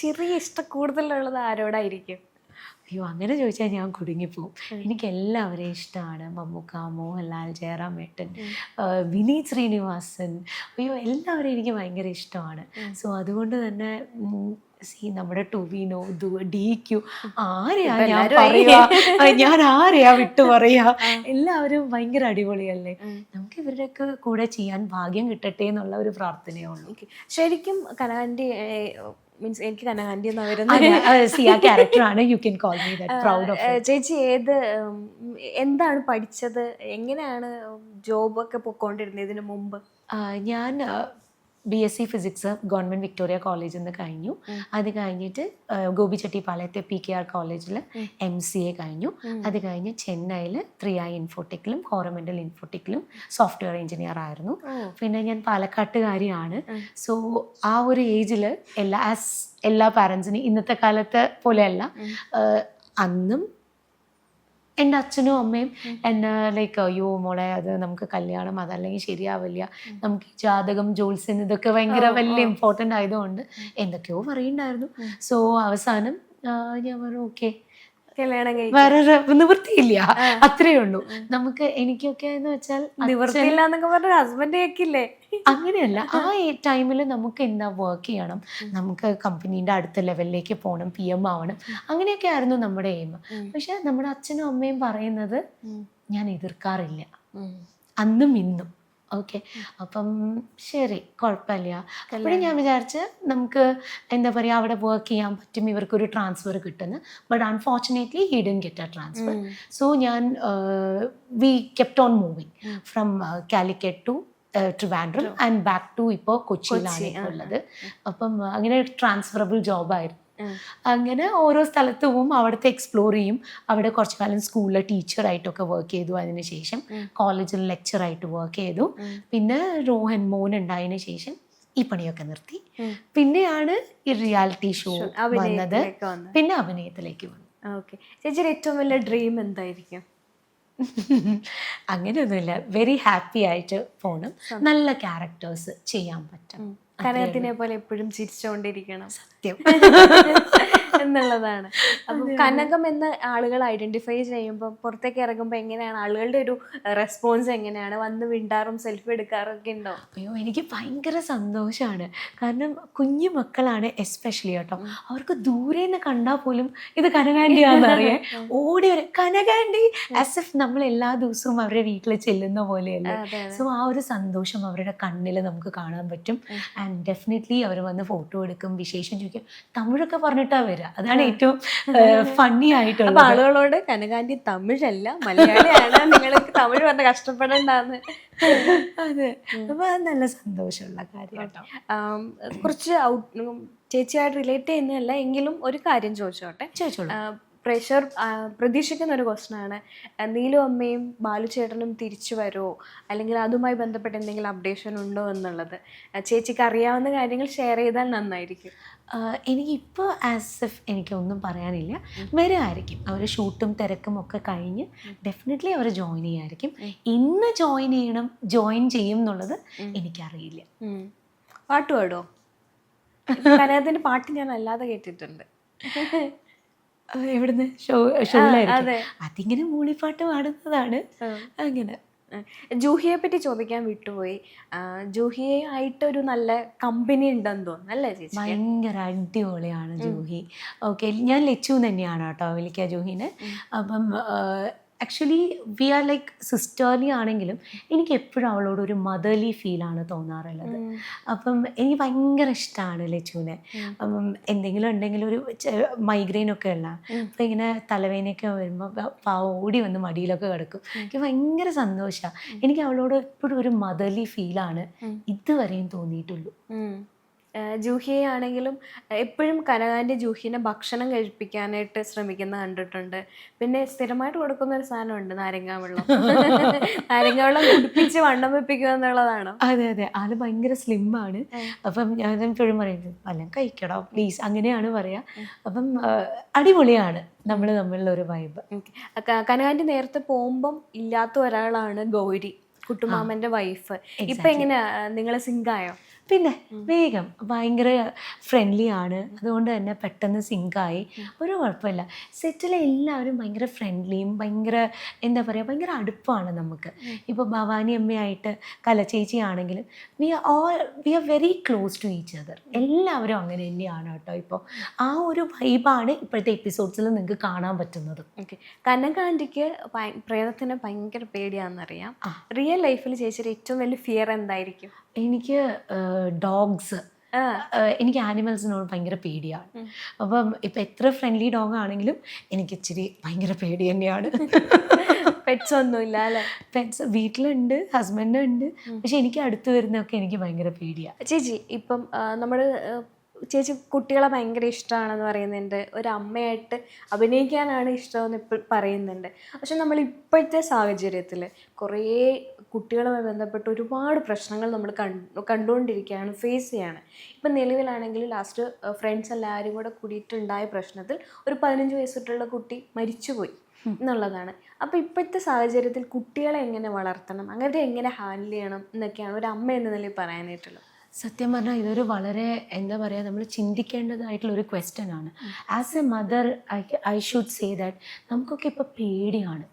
ചെറിയ ഇഷ്ടം കൂടുതലുള്ളത് ആരോടായിരിക്കും? അയ്യോ അങ്ങനെ ചോദിച്ചാൽ ഞാൻ കുടുങ്ങിപ്പോവും. എനിക്ക് എല്ലാവരെയും ഇഷ്ടമാണ് മമ്മൂക്ക മോഹൻലാൽ ജയറാം മേട്ടൻ വിനീത് ശ്രീനിവാസൻ. അയ്യോ എല്ലാവരെയും എനിക്ക് ഭയങ്കര ഇഷ്ടമാണ്. സോ അതുകൊണ്ട് തന്നെ സി നമ്മുടെ ടുവിനോ ഡി ക്യു ആരെയാ ഞാൻ പറയാ? ഞാൻ ആരെയാ വിട്ടു പറയാ? എല്ലാവരും ഭയങ്കര അടിപൊളിയല്ലേ? നമുക്ക് ഇവരുടെയൊക്കെ കൂടെ ചെയ്യാൻ ഭാഗ്യം കിട്ടട്ടെ എന്നുള്ള ഒരു പ്രാർത്ഥനയേ ഉള്ളൂ. ശരിക്കും കനകാന്റി മീൻസ് എനിക്ക് കനകാന്റി എന്ന് വരുന്ന. ക്യാരക്ടറാണ് you can call me proud of ചേച്ചി ഏത് എന്താണ് പഠിച്ചത്? എങ്ങനെയാണ് ജോബൊക്കെ പൊക്കോണ്ടിരുന്നത് ഇതിനു മുമ്പ്? ഞാൻ B S C physics government Victoria college നിന്ന് കഴിഞ്ഞു. അത് കഴിഞ്ഞിട്ട് ഗോപിച്ചെട്ടിപ്പാളയത്തെ പി കെ ആർ കോളേജിൽ എം സി എ കഴിഞ്ഞു. അത് കഴിഞ്ഞ് ചെന്നൈയിൽ ത്രീ ഐ ഇൻഫോട്ടിക്കിലും കോറമെന്റൽ ഇൻഫോട്ടിക്കിലും സോഫ്റ്റ്വെയർ എഞ്ചിനീയർ ആയിരുന്നു പിന്നെ ഞാൻ പാലക്കാട്ടുകാരിയാണ്. സോ ആ ഒരു ഏജിൽ എല്ലാ ആസ് എല്ലാ പാരൻസിനും ഇന്നത്തെ കാലത്തെ പോലെയല്ല അന്നും എന്റെ അച്ഛനും അമ്മയും എന്നെ ലൈക്ക് അയ്യോ മോളെ അത് നമുക്ക് കല്യാണം അതല്ലെങ്കിൽ ശരിയാവില്ല. നമുക്ക് ജാതകം ജോത്സ്യം ഇതൊക്കെ ഭയങ്കര വലിയ ഇമ്പോർട്ടന്റ് ആയതുകൊണ്ട് എന്തൊക്കെയോ പറയുണ്ടായിരുന്നു സോ അവസാനം ഞാൻ പറഞ്ഞു ഓക്കെ വേറെ നിവൃത്തിയില്ല. അത്രേ ഉള്ളൂ. നമുക്ക് എനിക്കൊക്കെ എന്ന് വെച്ചാൽ നിവൃത്തിയില്ല എന്നൊക്കെ പറഞ്ഞ ഹസ്ബൻഡ് കേക്കില്ലേ? അങ്ങനെയല്ല. ആ. ടൈമിൽ നമുക്ക് എന്താ വർക്ക് ചെയ്യണം? നമുക്ക് കമ്പനീന്റെ അടുത്ത ലെവലിലേക്ക് പോകണം പി എം ആവണം. അങ്ങനെയൊക്കെ ആയിരുന്നു നമ്മുടെ എയിം പക്ഷെ നമ്മുടെ അച്ഛനും അമ്മയും പറയുന്നത് ഞാൻ എതിർക്കാറില്ല. അന്നും ഇന്നും ഓക്കെ അപ്പം ശരി കുഴപ്പമില്ല. അപ്പോഴും ഞാൻ വിചാരിച്ച് നമുക്ക് എന്താ പറയുക അവിടെ വർക്ക് ചെയ്യാൻ പറ്റും ഇവർക്കൊരു ട്രാൻസ്ഫർ കിട്ടുന്നു. But unfortunately he didn't get a transfer so ഞാൻ we kept on moving from Calicut to Trivandrum and back to ഇപ്പോൾ കൊച്ചിയിലാണ് ഉള്ളത്. അപ്പം അങ്ങനെ ട്രാൻസ്ഫറബിൾ ജോബായിരുന്നു അങ്ങനെ ഓരോ സ്ഥലത്ത് പോവും അവിടുത്തെ എക്സ്പ്ലോർ ചെയ്യും. അവിടെ കുറച്ച് കാലം സ്കൂളിലെ ടീച്ചറായിട്ടൊക്കെ വർക്ക് ചെയ്തു അതിന് ശേഷം കോളേജിൽ ലെക്ചറായിട്ട് വർക്ക് ചെയ്തു. പിന്നെ റോഹൻ മോൻ ഉണ്ടായതിനു ശേഷം ഈ പണിയൊക്കെ നിർത്തി. പിന്നെയാണ് ഈ റിയാലിറ്റി ഷോ വന്നത്. വന്നത്. പിന്നെ അഭിനയത്തിലേക്ക് വന്നു. ഓക്കെ ചേച്ചിയുടെ ഏറ്റവും വലിയ ഡ്രീം എന്തായിരിക്കും? അങ്ങനെയൊന്നുമില്ല. വെരി ഹാപ്പി ആയിട്ട് പോകണം നല്ല ക്യാരക്ടേഴ്സ് ചെയ്യാൻ പറ്റും. കനകത്തിനെ പോലെ എപ്പോഴും ചിരിച്ചുകൊണ്ടിരിക്കണം സത്യം. എന്നുള്ളതാണ്. അപ്പൊ കനകം എന്ന ആളുകൾ ഐഡന്റിഫൈ ചെയ്യുമ്പോൾ പുറത്തേക്ക് ഇറങ്ങുമ്പോൾ എങ്ങനെയാണ്? ആളുകളുടെ ഒരു റെസ്പോൺസ് എങ്ങനെയാണ്? വന്ന് വിണ്ടാറും സെൽഫി എടുക്കാറൊക്കെ ഉണ്ടോ? അയ്യോ എനിക്ക് ഭയങ്കര സന്തോഷമാണ് കാരണം കുഞ്ഞു മക്കളാണ് എസ്പെഷ്യലി കേട്ടോ അവർക്ക് ദൂരെ നിന്ന് കണ്ടാൽ പോലും ഇത് കനകാൻഡിയാണെന്നറിയേ ഓടി വരെ. കനകാൻഡി ആസ് എഫ് നമ്മൾ എല്ലാ ദിവസവും അവരുടെ വീട്ടിൽ ചെല്ലുന്ന പോലെയല്ലേ. സോ ആ ഒരു സന്തോഷം അവരുടെ കണ്ണിൽ നമുക്ക് കാണാൻ പറ്റും. ആൻഡ് ഡെഫിനറ്റ്ലി അവർ വന്ന് ഫോട്ടോ എടുക്കും വിശേഷം ചോദിക്കും. തമിഴൊക്കെ പറഞ്ഞിട്ടാ വരിക അതാണ് ഏറ്റവും ഫണ്ണി അപ്പൊ ആയിട്ടുള്ളത്. ആളുകളോട് കനകാന്റി തമിഴല്ല മലയാളിയാണ് നിങ്ങൾക്ക് തമിഴ് പറഞ്ഞ കഷ്ടപ്പെടണ്ടെന്ന്. അതെ. അപ്പൊ അത് നല്ല സന്തോഷമുള്ള കാര്യം കുറച്ച് ഔട്ട് ചേച്ചിയായിട്ട് റിലേറ്റ് ചെയ്യുന്നതല്ല എങ്കിലും ഒരു കാര്യം ചോദിച്ചോട്ടെ? ചോദിച്ചോളൂ. പ്രഷർ പ്രതീക്ഷിക്കുന്ന ഒരു ആ, നീലു അമ്മയും ബാലു ചേട്ടനും തിരിച്ചു വരുമോ അല്ലെങ്കിൽ അതുമായി ബന്ധപ്പെട്ട് എന്തെങ്കിലും അപ്ഡേഷൻ ഉണ്ടോ എന്നുള്ളത്. ചേച്ചിക്ക് അറിയാവുന്ന കാര്യങ്ങൾ ഷെയർ ചെയ്താൽ നന്നായിരിക്കും. എനിക്കിപ്പോൾ ആസ് എഫ് എനിക്കൊന്നും പറയാനില്ല. വരുമായിരിക്കും അവർ ഷൂട്ടും തിരക്കും ഒക്കെ കഴിഞ്ഞ് ഡെഫിനറ്റ്ലി അവർ ജോയിൻ ചെയ്യായിരിക്കും. ഇന്ന് ജോയിൻ ചെയ്യണം ജോയിൻ ചെയ്യും എന്നുള്ളത് എനിക്കറിയില്ല. പാട്ട് പാടുമോ കനകത്തിന്റെ പാട്ട് ഞാൻ അല്ലാതെ കേട്ടിട്ടുണ്ട്. എവിടുന്ന്? ഷോ ഷോയിലായിരിക്കും. അതിങ്ങനെ മൂളിപ്പാട്ട് പാടുന്നതാണ്. അങ്ങനെ. ജൂഹിയെ പറ്റി ചോദിക്കാൻ വിട്ടുപോയി. ജൂഹിയെ ആയിട്ട് ഒരു നല്ല കമ്പനി ഉണ്ടെന്ന് തോന്നുന്നു അല്ലേ ചേച്ചി? ഭയങ്കര അടിപൊളിയാണ് ജൂഹി. ഓക്കെ ഞാൻ ലച്ചു തന്നെയാണ് കേട്ടോ വിളിക്കുക ജൂഹിനെ. അപ്പം actually we are like sisterly ആണെങ്കിലും എനിക്ക് എപ്പോഴും അവളോട് ഒരു മദർലി ഫീലാണ് തോന്നാറുള്ളത്. അപ്പം എനിക്ക് ഭയങ്കര ഇഷ്ടമാണ് ലച്ചുവിനെ. അപ്പം എന്തെങ്കിലും ഉണ്ടെങ്കിൽ ഒരു മൈഗ്രെയിൻ ഒക്കെ ഉള്ള അപ്പം ഇങ്ങനെ തലവേദനയൊക്കെ വരുമ്പോൾ ഓടി വന്ന് മടിയിലൊക്കെ കിടക്കും. എനിക്ക് ഭയങ്കര സന്തോഷമാണ് എനിക്ക് അവളോട് എപ്പോഴും ഒരു മദർലി ഫീലാണ് ഇതുവരെയും തോന്നിയിട്ടുള്ളൂ. ജൂഹിയെ ആണെങ്കിലും എപ്പോഴും കനകാന്റെ ജൂഹിനെ ഭക്ഷണം കഴിപ്പിക്കാനായിട്ട് ശ്രമിക്കുന്ന കണ്ടിട്ടുണ്ട്. പിന്നെ സ്ഥിരമായിട്ട് കൊടുക്കുന്ന ഒരു സാധനമുണ്ട് നാരങ്ങാ വെള്ളം. നാരങ്ങാ വെള്ളം കുടിപ്പിച്ച് വണ്ണം വെപ്പിക്കുക എന്നുള്ളതാണ്. അതെ അതെ. ആൾ ഭയങ്കര സ്ലിം ആണ് അപ്പം ഞാൻ എപ്പോഴും പറയുന്നത് വല്ലതും കഴിക്കടോ പ്ലീസ് അങ്ങനെയാണ് പറയാ. അപ്പം അടിപൊളിയാണ് നമ്മൾ തമ്മിലുള്ള ഒരു വൈബ് കനകാന്റെ നേരത്തെ പോകുമ്പം ഇല്ലാത്ത ഒരാളാണ് ഗൗരി കുട്ടുമാമന്റെ വൈഫ് ഇപ്പൊ എങ്ങനെയാ? നിങ്ങളെ സിങ്കായോ പിന്നെ വേഗം ഭയങ്കര ഫ്രണ്ട്ലി ആണ്. അതുകൊണ്ട് തന്നെ പെട്ടെന്ന് സിങ്കായി ഒരു കുഴപ്പമില്ല. സെറ്റിലെ എല്ലാവരും ഭയങ്കര ഫ്രണ്ട്ലിയും ഭയങ്കര എന്താ പറയുക ഭയങ്കര അടുപ്പമാണ് നമുക്ക്. ഇപ്പോൾ ഭവാനി അമ്മയായിട്ട് കലച്ചേച്ചി ആണെങ്കിലും we are all we are very close to each other എല്ലാവരും അങ്ങനെ തന്നെയാണ് കേട്ടോ ഇപ്പോൾ ആ ഒരു വൈബാണ് ഇപ്പോഴത്തെ എപ്പിസോഡ്സിൽ നിങ്ങൾക്ക് കാണാൻ പറ്റുന്നത്. ഓക്കെ കനകാന്റിക്ക് പ്രേതത്തിന് ഭയങ്കര പേടിയാണെന്നറിയാം. റിയൽ ലൈഫിൽ ചേച്ചിയുടെ ഏറ്റവും വലിയ ഫിയർ എന്തായിരിക്കും? എനിക്ക് ഡോഗ്സ്. എനിക്ക് ആനിമൽസിനോട് ഭയങ്കര പേടിയാണ്. അപ്പം ഇപ്പം എത്ര ഫ്രണ്ട്ലി ഡോഗ് ആണെങ്കിലും എനിക്ക് ഇച്ചിരി ഭയങ്കര പേടി തന്നെയാണ്. പെറ്റ്സ് ഒന്നുമില്ല അല്ലേ? പെറ്റ്സ് വീട്ടിലുണ്ട് ഹസ്ബൻഡ് ഉണ്ട് പക്ഷെ എനിക്ക് അടുത്ത് വരുന്നതൊക്കെ എനിക്ക് ഭയങ്കര പേടിയാണ് ചേച്ചി ഇപ്പം നമ്മൾ ചേച്ചി കുട്ടികളെ ഭയങ്കര ഇഷ്ടമാണെന്ന് പറയുന്നുണ്ട്. ഒരു അമ്മയായിട്ട് അഭിനയിക്കാനാണ് ഇഷ്ടമെന്ന് ഇപ്പോൾ പറയുന്നുണ്ട്. പക്ഷെ നമ്മൾ ഇപ്പോഴത്തെ സാഹചര്യത്തിൽ കുറേ കുട്ടികളുമായി ബന്ധപ്പെട്ട് ഒരുപാട് പ്രശ്നങ്ങൾ നമ്മൾ കണ്ടു കണ്ടുകൊണ്ടിരിക്കുകയാണ് ഫേസ് ചെയ്യാണ്. ഇപ്പം നിലവിലാണെങ്കിൽ ലാസ്റ്റ് ഫ്രണ്ട്സ് എല്ലാവരും കൂടെ കൂടിയിട്ടുണ്ടായ പ്രശ്നത്തിൽ ഒരു പതിനഞ്ച് വയസ്സുള്ള കുട്ടി മരിച്ചുപോയി എന്നുള്ളതാണ്. അപ്പോൾ ഇപ്പോഴത്തെ സാഹചര്യത്തിൽ കുട്ടികളെ എങ്ങനെ വളർത്തണം അങ്ങനെ എങ്ങനെ ഹാൻഡിൽ ചെയ്യണം എന്നൊക്കെയാണ് ഒരു അമ്മ എന്ന നിലയിൽ പറയാനായിട്ടുള്ളത്. സത്യം പറഞ്ഞാൽ ഇതൊരു വളരെ എന്താ പറയുക നമ്മൾ ചിന്തിക്കേണ്ടതായിട്ടുള്ള ഒരു ക്വസ്റ്റ്യൻ ആണ്. As a mother I I should say that നമുക്കൊക്കെ ഇപ്പോൾ പേടിയാണ്.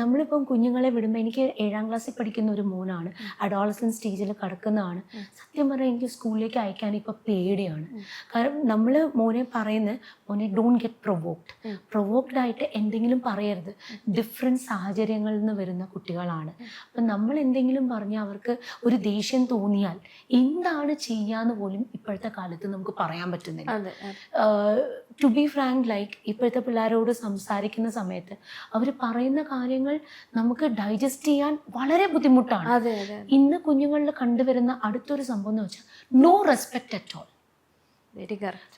നമ്മളിപ്പം കുഞ്ഞുങ്ങളെ വിടുമ്പോൾ എനിക്ക് ഏഴാം ക്ലാസ്സിൽ പഠിക്കുന്ന ഒരു മോനാണ്. അഡോളസൻ സ്റ്റേജിൽ കിടക്കുന്നതാണ്. സത്യം പറഞ്ഞാൽ എനിക്ക് സ്കൂളിലേക്ക് അയക്കാൻ ഇപ്പോൾ പേടിയാണ്. കാരണം നമ്മൾ മോനെ പറയുന്നത് മോനെ ഡോണ്ട് ഗെറ്റ് പ്രൊവോക്ഡ് പ്രൊവോക്ഡ് ആയിട്ട് എന്തെങ്കിലും പറയരുത്. ഡിഫറെന്റ് സാഹചര്യങ്ങളിൽ നിന്ന് വരുന്ന കുട്ടികളാണ്. അപ്പം നമ്മൾ എന്തെങ്കിലും പറഞ്ഞാൽ അവർക്ക് ഒരു ദേഷ്യം തോന്നിയാൽ എന്താണ് ചെയ്യാന്ന് പോലും ഇപ്പോഴത്തെ കാലത്ത് നമുക്ക് പറയാൻ പറ്റുന്നില്ല. ടു ബി ഫ്രാങ്ക് ലൈക്ക് ഇപ്പോഴത്തെ പിള്ളേരോട് സംസാരിക്കുന്ന സമയത്ത് അവർ പറയുന്ന കാര്യങ്ങൾ നമുക്ക് ഡൈജസ്റ്റ് ചെയ്യാൻ വളരെ ബുദ്ധിമുട്ടാണ്. ഇന്ന് കുഞ്ഞുങ്ങളിൽ കണ്ടുവരുന്ന അടുത്തൊരു സംഭവം എന്ന് വെച്ചാൽ no respect at all very correct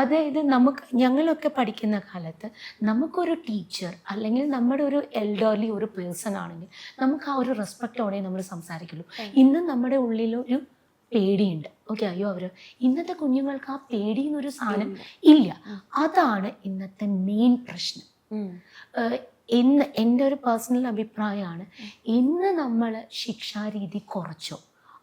അതായത് നമുക്ക് ഞങ്ങളൊക്കെ പഠിക്കുന്ന കാലത്ത് നമുക്കൊരു ടീച്ചർ അല്ലെങ്കിൽ നമ്മുടെ ഒരു എൽഡർലി ഒരു പേഴ്സൺ ആണെങ്കിൽ നമുക്ക് ആ ഒരു റെസ്പെക്റ്റോടെ നമ്മൾ സംസാരിക്കുള്ളൂ. ഇന്ന് നമ്മുടെ ഉള്ളിലൊരു ഒരു പേടിയുണ്ട്. ഓക്കെ അയ്യോ അവർ ഇന്നത്തെ കുഞ്ഞുങ്ങൾക്ക് ആ പേടി എന്നൊരു സാധനം ഇല്ല. അതാണ് ഇന്നത്തെ മെയിൻ പ്രശ്നം. ഇന്ന് എന്റെ ഒരു പേഴ്സണൽ അഭിപ്രായമാണ്. ഇന്ന് നമ്മൾ ശിക്ഷാരീതി കുറച്ചോ?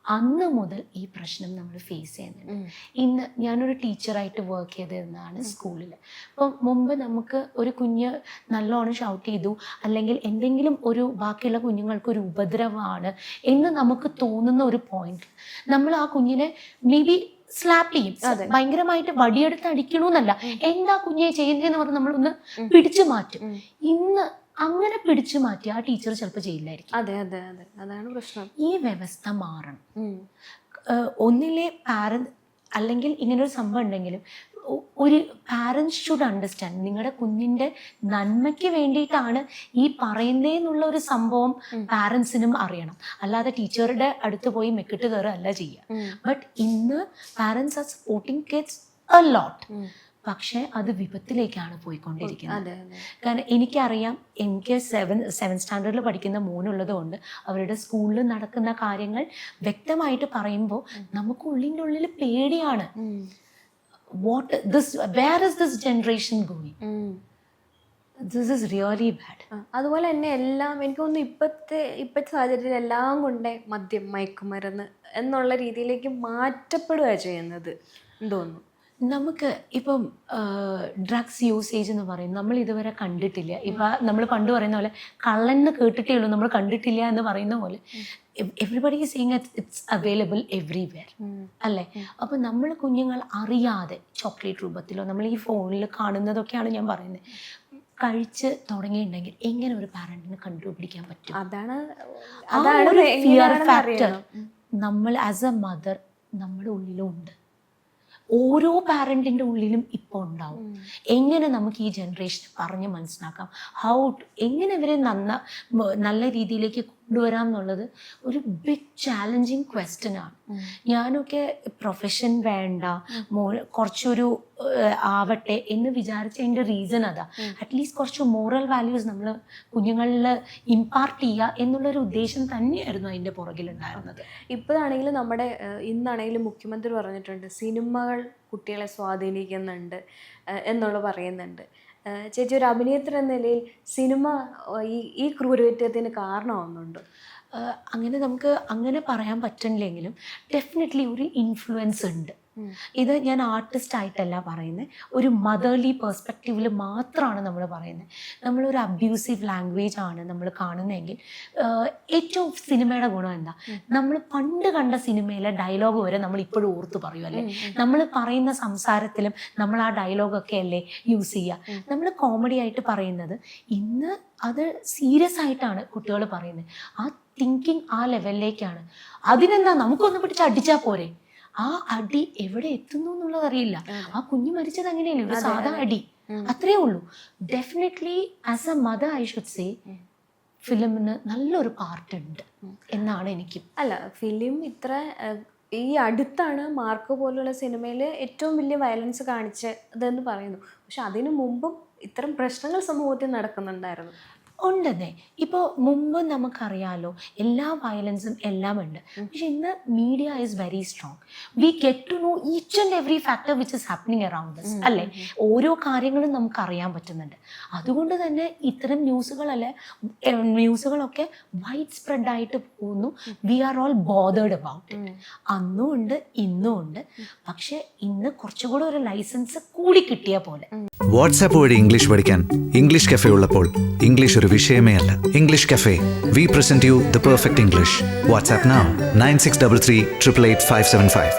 അന്ന് മുതൽ ഈ പ്രശ്നം നമ്മൾ ഫേസ് ചെയ്യുന്നുണ്ട്. ഇന്ന് ഞാനൊരു ടീച്ചറായിട്ട് വർക്ക് ചെയ്തിരുന്നതാണ് സ്കൂളിൽ അപ്പം മുമ്പ് നമുക്ക് ഒരു കുഞ്ഞ് നല്ലോണം ഷൗട്ട് ചെയ്തു അല്ലെങ്കിൽ എന്തെങ്കിലും ഒരു ബാക്കിയുള്ള കുഞ്ഞുങ്ങൾക്ക് ഒരു ഉപദ്രവമാണ് എന്ന് നമുക്ക് തോന്നുന്ന ഒരു പോയിന്റ് നമ്മൾ ആ കുഞ്ഞിനെ മേ ബി സ്ലാപ്പ് ചെയ്യും ഭയങ്കരമായിട്ട് വടിയെടുത്ത് അടിക്കണമെന്നല്ല എന്താ കുഞ്ഞെ ചെയ്യുന്നതെന്ന് പറഞ്ഞ് നമ്മളൊന്ന് പിടിച്ചു മാറ്റും. ഇന്ന് അങ്ങനെ പിടിച്ചു മാറ്റി ആ ടീച്ചർ ചിലപ്പോൾ ചെയ്യില്ലായിരിക്കും. അതെ അതെ അതെ. അതാണ് പ്രശ്നം. ഈ വ്യവസ്ഥ മാറണം. ഒന്നിലെ പാരന്റ് അല്ലെങ്കിൽ ഇങ്ങനൊരു സംഭവം ഉണ്ടെങ്കിലും ഒരു പാരൻസ് ഷുഡ് അണ്ടർസ്റ്റാൻഡ് നിങ്ങളുടെ കുഞ്ഞിന്റെ നന്മയ്ക്ക് വേണ്ടിയിട്ടാണ് ഈ പറയുന്നതെന്നുള്ള ഒരു സംഭവം പാരൻസിനും അറിയണം. അല്ലാതെ ടീച്ചറുടെ അടുത്ത് പോയി മെക്കിട്ട് കയറുക അല്ല ചെയ്യുക ബട്ട് ഇന്ന് parents are supporting kids a lot പക്ഷേ അത് വിപത്തിലേക്കാണ് പോയിക്കൊണ്ടിരിക്കുന്നത്. കാരണം എനിക്കറിയാം എനിക്ക് സെവൻ സെവൻ സ്റ്റാൻഡേർഡിൽ പഠിക്കുന്ന മോനുള്ളത് കൊണ്ട് അവരുടെ സ്കൂളിൽ നടക്കുന്ന കാര്യങ്ങൾ വ്യക്തമായിട്ട് പറയുമ്പോൾ നമുക്ക് ഉള്ളിന്റെ ഉള്ളിൽ പേടിയാണ് what this where is this generation going this is really bad അതുപോലെ തന്നെ എല്ലാം എനിക്ക് തോന്നുന്നു ഇപ്പോഴത്തെ ഇപ്പോഴത്തെ സാഹചര്യത്തിൽ എല്ലാം കൊണ്ടേ മദ്യം മയക്കുമരുന്ന് എന്നുള്ള രീതിയിലേക്ക് മാറ്റപ്പെടുക ചെയ്യുന്നത് എന്ന് തോന്നുന്നു. നമുക്ക് ഇപ്പം ഡ്രഗ്സ് യൂസേജ് എന്ന് പറയും നമ്മൾ ഇതുവരെ കണ്ടിട്ടില്ല. ഇപ്പം നമ്മൾ പണ്ട് പറയുന്ന പോലെ കള്ളെന്ന് കേട്ടിട്ടേ ഉള്ളൂ നമ്മൾ കണ്ടിട്ടില്ല എന്ന് പറയുന്ന പോലെ everybody seeing it's available everywhere അല്ലേ? അപ്പം നമ്മൾ കുഞ്ഞുങ്ങൾ അറിയാതെ ചോക്ലേറ്റ് രൂപത്തിലോ നമ്മൾ ഈ ഫോണിൽ കാണുന്നതൊക്കെയാണ് ഞാൻ പറയുന്നത് കഴിച്ച് തുടങ്ങിയിട്ടുണ്ടെങ്കിൽ എങ്ങനെ ഒരു പാരന്റിന് കണ്ടുപിടിക്കാൻ പറ്റും? അതാണ് അതാണ് ഫിയർ ഫാക്ടർ നമ്മൾ ആസ് എ മദർ നമ്മുടെ ഉള്ളിലും ഉണ്ട് ഓരോ പാരന്റിന്റെ ഉള്ളിലും ഇപ്പോൾ ഉണ്ടാവും. എങ്ങനെ നമുക്ക് ഈ ജനറേഷൻ പറഞ്ഞ് മനസ്സിലാക്കാം? ഹൗ എങ്ങനെ ഇവരെ നന്ന നല്ല രീതിയിലേക്ക് കൊണ്ടുവരാം എന്നുള്ളത് ഒരു ബിഗ് ചാലഞ്ചിങ് ക്വസ്റ്റ്യൻ ആണ്. ഞാനൊക്കെ പ്രൊഫഷൻ വേണ്ട മോ കുറച്ചൊരു ആവട്ടെ എന്ന് വിചാരിച്ചതിന്റെ റീസൺ അതാ. അറ്റ്ലീസ്റ്റ് കുറച്ച് മോറൽ വാല്യൂസ് നമ്മൾ കുഞ്ഞുങ്ങളിൽ ഇമ്പാർട്ട് ചെയ്യുക എന്നുള്ളൊരു ഉദ്ദേശം തന്നെയായിരുന്നു അതിന്റെ പുറകിലുണ്ടായിരുന്നത്. ഇപ്പോഴാണെങ്കിൽ നമ്മുടെ ഇന്നാണെങ്കിലും മുഖ്യമന്ത്രി പറഞ്ഞിട്ടുണ്ട് സിനിമകൾ കുട്ടികളെ സ്വാധീനിക്കുന്നുണ്ട് എന്നുള്ള പറയുന്നുണ്ട്. ചേച്ചി ഒരു അഭിനേത്രി എന്ന നിലയിൽ സിനിമ ഈ ഈ ക്രൂരകൃത്യത്തിന് കാരണമാവുന്നുണ്ട്? അങ്ങനെ നമുക്ക് അങ്ങനെ പറയാൻ പറ്റണില്ലെങ്കിലും ഡെഫിനറ്റ്ലി ഒരു ഇൻഫ്ലുവൻസ് ഉണ്ട്. ഇത് ഞാൻ ആർട്ടിസ്റ്റ് ആയിട്ടല്ല പറയുന്നത് ഒരു മദർലി പെർസ്പെക്റ്റീവിൽ മാത്രമാണ് നമ്മൾ പറയുന്നത് നമ്മളൊരു അബ്യൂസീവ് ലാംഗ്വേജ് ആണ് നമ്മൾ കാണുന്നതെങ്കിൽ ഏറ്റവും സിനിമയുടെ ഗുണം എന്താ? നമ്മൾ പണ്ട് കണ്ട സിനിമയിലെ ഡയലോഗ് വരെ നമ്മൾ ഇപ്പോഴും ഓർത്ത് പറയും അല്ലേ? നമ്മൾ പറയുന്ന സംസാരത്തിലും നമ്മൾ ആ ഡയലോഗൊക്കെ അല്ലേ യൂസ് ചെയ്യുക നമ്മൾ കോമഡി ആയിട്ട് പറയുന്നത് ഇന്ന് അത് സീരിയസ് ആയിട്ടാണ് കുട്ടികൾ പറയുന്നത് ആ തിങ്കിങ് ആ ലെവലിലേക്കാണ് അതിനെന്താ നമുക്കൊന്ന് പിടിച്ച് അടിച്ചാൽ പോരെ? ആ അടി എവിടെ എത്തുന്നു എന്നുള്ളത് അറിയില്ല ആ കുഞ്ഞ് മരിച്ചത് അങ്ങനെയല്ലേ? ഒരു സാധാ അടി. അത്രേ ഉള്ളൂ. Definitely as a mother I should say ഫിലിമിന് നല്ലൊരു പാർട്ട് ഉണ്ട് എന്നാണ് എനിക്ക്. അല്ല ഫിലിം ഇത്ര ഈ അടുത്താണ് മാർക്ക് പോലുള്ള സിനിമയിൽ ഏറ്റവും വലിയ വയലൻസ് കാണിച്ചതെന്ന് പറയുന്നു. പക്ഷെ അതിനു മുമ്പും ഇത്തരം പ്രശ്നങ്ങൾ സമൂഹത്തിൽ നടക്കുന്നുണ്ടായിരുന്നു. ഉണ്ടെന്നേ. ഇപ്പോൾ മുമ്പ് നമുക്കറിയാലോ എല്ലാ വയലൻസും എല്ലാം ഉണ്ട് പക്ഷെ ഇന്ന് media is very strong we get to know each and every factor which is happening around thus അല്ലേ? ഓരോ കാര്യങ്ങളും നമുക്ക് അറിയാൻ പറ്റുന്നുണ്ട്. അതുകൊണ്ട് തന്നെ ഇത്തരം ന്യൂസുകളല്ലേ ന്യൂസുകളൊക്കെ വൈഡ് സ്പ്രെഡ് ആയിട്ട് പോകുന്നു. We are all bothered about it അന്നും ഉണ്ട് ഇന്നും ഉണ്ട്. പക്ഷെ ഇന്ന് കുറച്ചുകൂടെ ഒരു ലൈസൻസ് കൂടി കിട്ടിയ പോലെ. വാട്സാപ്പ് വഴി ഇംഗ്ലീഷ് പഠിക്കാൻ ഇംഗ്ലീഷ് കഫേ ഉള്ളപ്പോൾ ഇംഗ്ലീഷ് ഒരു വിഷയമേ അല്ല English cafe we present you the perfect English WhatsApp nine six double three triple eight five seven five